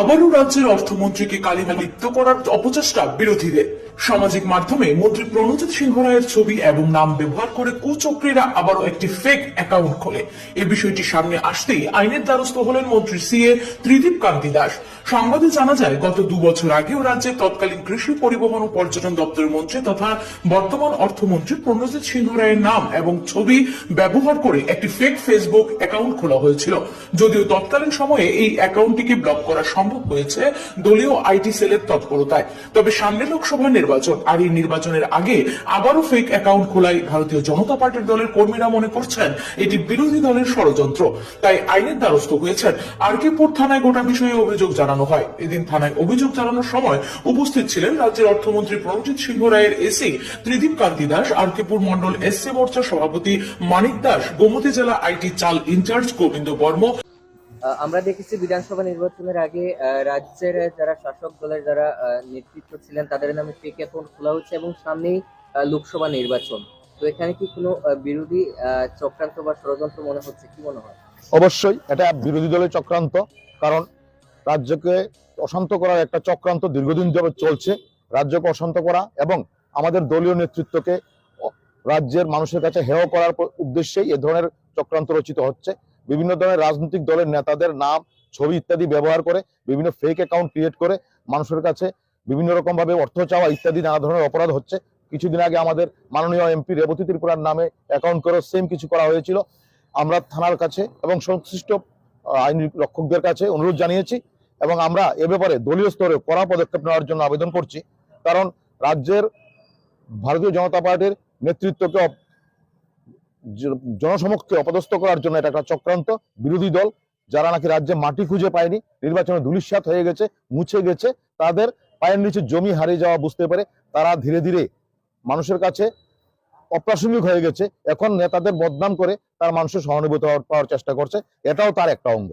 আবারও রাজ্যের অর্থমন্ত্রীকে কালিমা লিপ্ত করার অপচেষ্টা বিরোধীদের। সামাজিক মাধ্যমে মন্ত্রী প্রণজিৎ সিংহ রায়ের ছবি এবং নাম ব্যবহার করে কুচক্রীরা আবারও একটি ফেক অ্যাকাউন্ট খোলে। এই বিষয়টি সামনে আসতেই আইনের দ্বারস্থ হলেন মন্ত্রী সিএ ত্রিদীপ কান্তি দাস। সংবাদে জানা যায়, গত দু বছর আগেও রাজ্যের তৎকালীন কৃষি পরিবহন ও পর্যটন দপ্তরের মন্ত্রী তথা বর্তমান অর্থমন্ত্রী প্রণজিৎ সিংহ রায়ের নাম এবং ছবি ব্যবহার করে একটি ফেক ফেসবুক অ্যাকাউন্ট খোলা হয়েছিল। যদিও তৎকালীন সময়ে এই অ্যাকাউন্টটিকে ব্লক করা সম্ভব হয়েছে দলীয় আইটি সেলের তৎপরতায়। তবে সামনে লোকসভা নির্বাচন। আর এই নির্বাচনের আগে আবারও ফেক অ্যাকাউন্ট খোলায় ভারতীয় জনতা পার্টির দলের কর্মীরা মনে করছেন এটি বিরোধী দলের ষড়যন্ত্র। তাই আইনের দ্বারস্থ হয়েছেন আরকেপুর থানায় গোটা বিষয়ে অভিযোগ জানানো হয়। এদিন থানায় অভিযোগ জানানোর সময় উপস্থিত ছিলেন রাজ্যের অর্থমন্ত্রী প্রণজিৎ সিংহ রায়ের এসি ত্রিদীপ কান্তি দাস আর আরকেপুর মন্ডল এসসি মোর্চার সভাপতি মানিক দাস, গোমতী জেলা আইটি চাল ইনচার্জ গোবিন্দ বর্ম আমরা দেখেছি বিধানসভা নির্বাচনের আগে রাজ্যের যারা শাসক দলের যারা নেতৃত্ব ছিলেন, তাদের নামে ফেক অ্যাকাউন্ট খোলা হচ্ছে এবং সামনেই লোকসভা নির্বাচন। তো এখানে কি কোনো বিরোধী চক্রান্ত বা ষড়যন্ত্র মনে হচ্ছে? কি মনে হয়? অবশ্যই, এটা বিরোধী দলের চক্রান্ত, কারণ রাজ্যকে অশান্ত করার একটা চক্রান্ত দীর্ঘদিন যাবৎ চলছে। রাজ্যকে অশান্ত করা এবং আমাদের দলীয় নেতৃত্বকে রাজ্যের মানুষের কাছে হেয় করার উদ্দেশ্যেই এ ধরনের চক্রান্ত রচিত হচ্ছে। বিভিন্ন ধরনের রাজনৈতিক দলের নেতাদের নাম, ছবি ইত্যাদি ব্যবহার করে, বিভিন্ন ফেক অ্যাকাউন্ট ক্রিয়েট করে মানুষের কাছে বিভিন্ন রকম ভাবে অর্থ চাওয়া ইত্যাদি নানা ধরনের অপরাধ হচ্ছে। কিছুদিন আগে আমাদের মাননীয় এমপি রেবতী ত্রিপুরার নামে অ্যাকাউন্ট করে সেম কিছু করা হয়েছিল। আমরা থানার কাছে এবং সংশ্লিষ্ট আইন রক্ষকদের কাছে অনুরোধ জানিয়েছি এবং আমরা এ ব্যাপারে দলীয় স্তরে কড়া পদক্ষেপ নেওয়ার জন্য আবেদন করছি। কারণ রাজ্যের ভারতীয় জনতা পার্টির নেতৃত্বকে জনসমক্ষে অপদস্থ করার জন্য এটা একটা চক্রান্ত বিরোধী দল, যারা নাকি রাজ্যে মাটি খুঁজে পায়নি, নির্বাচনে ধুলিস্বাত হয়ে গেছে, মুছে গেছে, তাদের পায়ের নিচে জমি হারিয়ে যাওয়া বুঝতে পারে তারা ধীরে ধীরে মানুষের কাছে অপ্রাসঙ্গিক হয়ে গেছে। এখন নেতাদের বদনাম করে তার মানুষের সহানুভূতি পাওয়ার চেষ্টা করছে। এটাও তার একটা অঙ্গ।